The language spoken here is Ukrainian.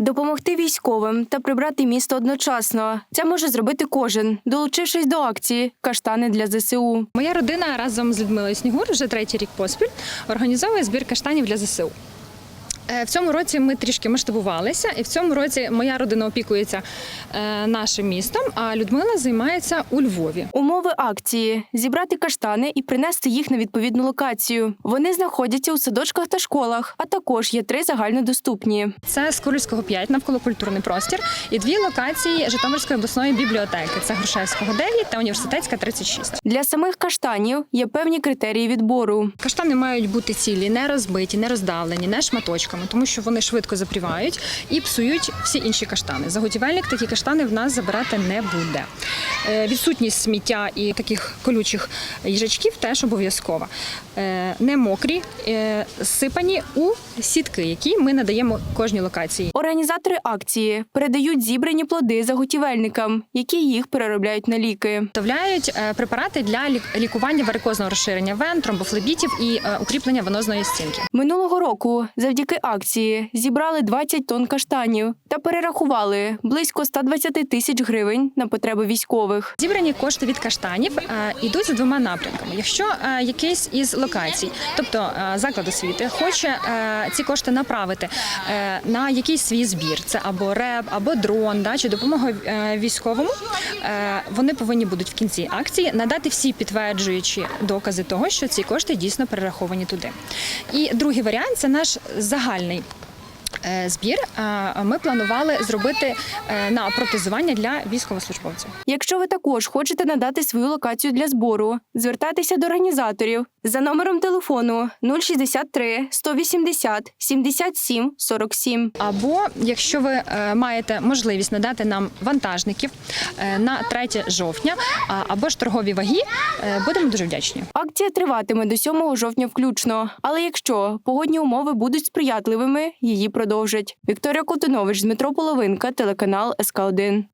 Допомогти військовим та прибрати місто одночасно. Це може зробити кожен, долучившись до акції Каштани для ЗСУ. Моя родина разом з Людмилою Снігур вже третій рік поспіль організовує збір каштанів для ЗСУ. Е, В цьому році ми трішки масштабувалися, і в цьому році моя родина опікується е, нашим містом, а Людмила займається у Львові. Умови акції зібрати каштани і принести їх на відповідну локацію. Вони знаходяться у садочках та школах, а також є три загальнодоступні. Це Скорольського 5 навколо культурний простір, і дві локації Житомирської обласної бібліотеки. Це Грушевського 9 та університетська 36. Для самих каштанів є певні критерії відбору. Каштани мають бути цілі, не розбиті, не роздавлені, не шматочками, тому що вони швидко запрівають і псують всі інші каштани. Заготівельник такі каштани в нас забирати не буде. Е, Відсутність сміття і таких колючих їжачків теж обов'язкова. Е, Не мокрі, е, сипані у сітки, які ми надаємо кожній локації. Організатори акції передають зібрані плоди заготівельникам, які їх переробляють на ліки. Виготовляють е, препарати для лікування варикозного розширення вен, тромбофлебітів і укріплення венозної стінки. Минулого року завдяки акції зібрали 20 тонн каштанів та перерахували близько 120 тисяч гривень на потреби військових. Зібрані кошти від каштанів е, йдуть за двома напрямками. Якщо е, якийсь із локацій, тобто е, заклад освіти, хоче е, ці кошти направити е, на якийсь свій збір, це або РЕБ, або дрон, да, чи допомога е, військовому, е, вони повинні будуть в кінці акції надати всі підтверджуючі докази того, що ці кошти дійсно перераховані туди. І другий варіант це наш загальний. Е, Збір ми планували зробити е, на протезування для військовослужбовців. Якщо ви також хочете надати свою локацію для збору, звертайтеся до організаторів за номером телефону 063 180 77 47. Або якщо ви е, маєте можливість надати нам вантажників е, на 3 жовтня, або ж торгові ваги, е, будемо дуже вдячні. Акція триватиме до 7 жовтня включно. Але якщо погодні умови будуть сприятливими, її продовжать. Вікторія Колтунович, Дмитро Половинка, телеканал СК 1